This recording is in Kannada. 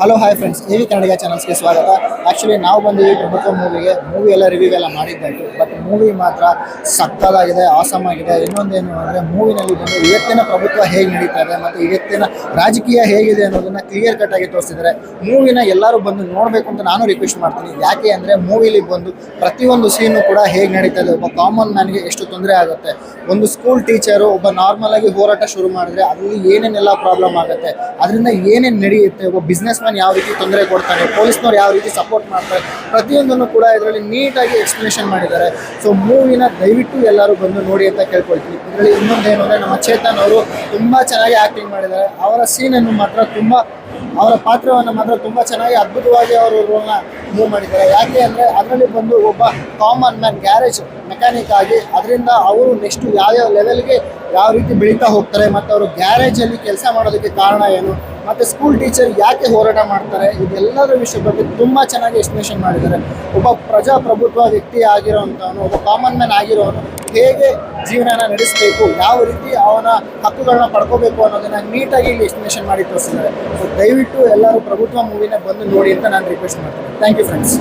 Hello hi friends we Kannadiga ಚಾನಲ್ಸ್ಗೆ ಸ್ವಾಗತ. ಆ್ಯಕ್ಚುಲಿ ನಾವು ಬಂದಿದ್ದೀವಿ ಪ್ರಮುಖ ಮೂವಿಗೆ ಮೂವಿ ಎಲ್ಲ ರಿವ್ಯೂ ಎಲ್ಲ ಮಾಡಿದ್ದಾಯಿತು. ಬಟ್ ಮೂವಿ ಮಾತ್ರ ಸಕ್ಕದಾಗಿದೆ ಆಸಮ್ ಆಗಿದೆ. ಇನ್ನೊಂದೇನು ಅಂದರೆ ಮೂವಿನಲ್ಲಿ ಬಂದು ಇವತ್ತಿನ ಪ್ರಭುತ್ವ ಹೇಗೆ ನಡೀತಾ ಇದೆ ಮತ್ತು ಇವತ್ತಿನ ರಾಜಕೀಯ ಹೇಗಿದೆ ಅನ್ನೋದನ್ನು ಕ್ಲಿಯರ್ ಕಟ್ ಆಗಿ ತೋರಿಸಿದರೆ ಮೂವಿನ ಎಲ್ಲರೂ ಬಂದು ನೋಡಬೇಕು ಅಂತ ನಾನು ರಿಕ್ವೆಸ್ಟ್ ಮಾಡ್ತೀನಿ. ಯಾಕೆ ಅಂದರೆ ಮೂವಿಲಿ ಬಂದು ಪ್ರತಿಯೊಂದು ಸೀನು ಕೂಡ ಹೇಗೆ ನಡೀತಾ ಇದೆ. ಒಬ್ಬ ಕಾಮನ್ ಮ್ಯಾನ್ಗೆ ಎಷ್ಟು ತೊಂದರೆ ಆಗುತ್ತೆ? ಒಂದು ಸ್ಕೂಲ್ ಟೀಚರು ಒಬ್ಬ ನಾರ್ಮಲ್ ಆಗಿ ಹೋರಾಟ ಶುರು ಮಾಡಿದ್ರೆ ಅದರಲ್ಲಿ ಏನೇನೆಲ್ಲ ಪ್ರಾಬ್ಲಮ್ ಆಗುತ್ತೆ? ಅದರಿಂದ ಏನೇನು ನಡೆಯುತ್ತೆ? ಒಬ್ಬ ಬಿಸ್ನೆಸ್ ಯಾವ ರೀತಿ ತೊಂದರೆ ಕೊಡ್ತಾನೆ ಪೊಲೀಸ್ನವ್ರು ಯಾವ ರೀತಿ ಸಪೋರ್ಟ್ ಮಾಡ್ತಾರೆ, ಪ್ರತಿಯೊಂದನ್ನು ಕೂಡ ಇದರಲ್ಲಿ ನೀಟಾಗಿ ಎಕ್ಸ್ಪ್ಲನೇಷನ್ ಮಾಡಿದ್ದಾರೆ. ಸೊ ಮೂವಿನ ದಯವಿಟ್ಟು ಎಲ್ಲರೂ ಬಂದು ನೋಡಿ ಅಂತ ಕೇಳ್ಕೊಳ್ತೀವಿ ಇದರಲ್ಲಿ ಇನ್ನೊಂದೇನು ಅಂದರೆ, ನಮ್ಮ ಚೇತನ್ ಅವರು ತುಂಬ ಚೆನ್ನಾಗಿ ಆ್ಯಕ್ಟಿಂಗ್ ಮಾಡಿದ್ದಾರೆ. ಅವರ ಸೀನನ್ನು ಮಾತ್ರ ತುಂಬ, ಅವರ ಪಾತ್ರವನ್ನು ಮಾತ್ರ ತುಂಬ ಚೆನ್ನಾಗಿ ಅದ್ಭುತವಾಗಿ ಅವರು ಮೂವ್ ಮಾಡಿದ್ದಾರೆ. ಯಾಕೆ ಅಂದರೆ, ಅದರಲ್ಲಿ ಬಂದು ಒಬ್ಬ ಕಾಮನ್ ಮ್ಯಾನ್ ಗ್ಯಾರೇಜ್ ಮೆಕ್ಯಾನಿಕ್ ಆಗಿ ಅದರಿಂದ ಅವರು ನೆಕ್ಸ್ಟ್ ಯಾವ್ಯಾವ ಲೆವೆಲ್ಗೆ ಯಾವ ರೀತಿ ಬೆಳೀತಾ ಹೋಗ್ತಾರೆ ಮತ್ತು ಅವರು ಗ್ಯಾರೇಜಲ್ಲಿ ಕೆಲಸ ಮಾಡೋದಕ್ಕೆ ಕಾರಣ ಏನು, ಮತ್ತು ಸ್ಕೂಲ್ ಟೀಚರ್ ಯಾಕೆ ಹೋರಾಟ ಮಾಡ್ತಾರೆ, ಇದೆಲ್ಲದರ ವಿಷಯ ಬಗ್ಗೆ ತುಂಬ ಚೆನ್ನಾಗಿ ಎಕ್ಸ್ಪ್ಲೇಷನ್ ಮಾಡಿದ್ದಾರೆ. ಒಬ್ಬ ಪ್ರಜಾಪ್ರಭುತ್ವ ವ್ಯಕ್ತಿ ಆಗಿರೋವಂಥವನು, ಒಬ್ಬ ಕಾಮನ್ ಮ್ಯಾನ್ ಆಗಿರೋನು ಹೇಗೆ ಜೀವನನ ನಡೆಸಬೇಕು, ಯಾವ ರೀತಿ ಅವನ ಹಕ್ಕುಗಳನ್ನ ಪಡ್ಕೋಬೇಕು ಅನ್ನೋದನ್ನ ನೀಟಾಗಿ ಇಲ್ಲಿ ಎಕ್ಸ್ಪ್ಲೇಷನ್ ಮಾಡಿ ತೋರಿಸಿದ್ದಾರೆ. ಸೊ ದಯವಿಟ್ಟು ಎಲ್ಲರೂ ಪ್ರಭುತ್ವ ಮೂವಿನ ಬಂದು ನೋಡಿ ಅಂತ ನಾನು ರಿಕ್ವೆಸ್ಟ್ ಮಾಡ್ತೀನಿ. Thank you friends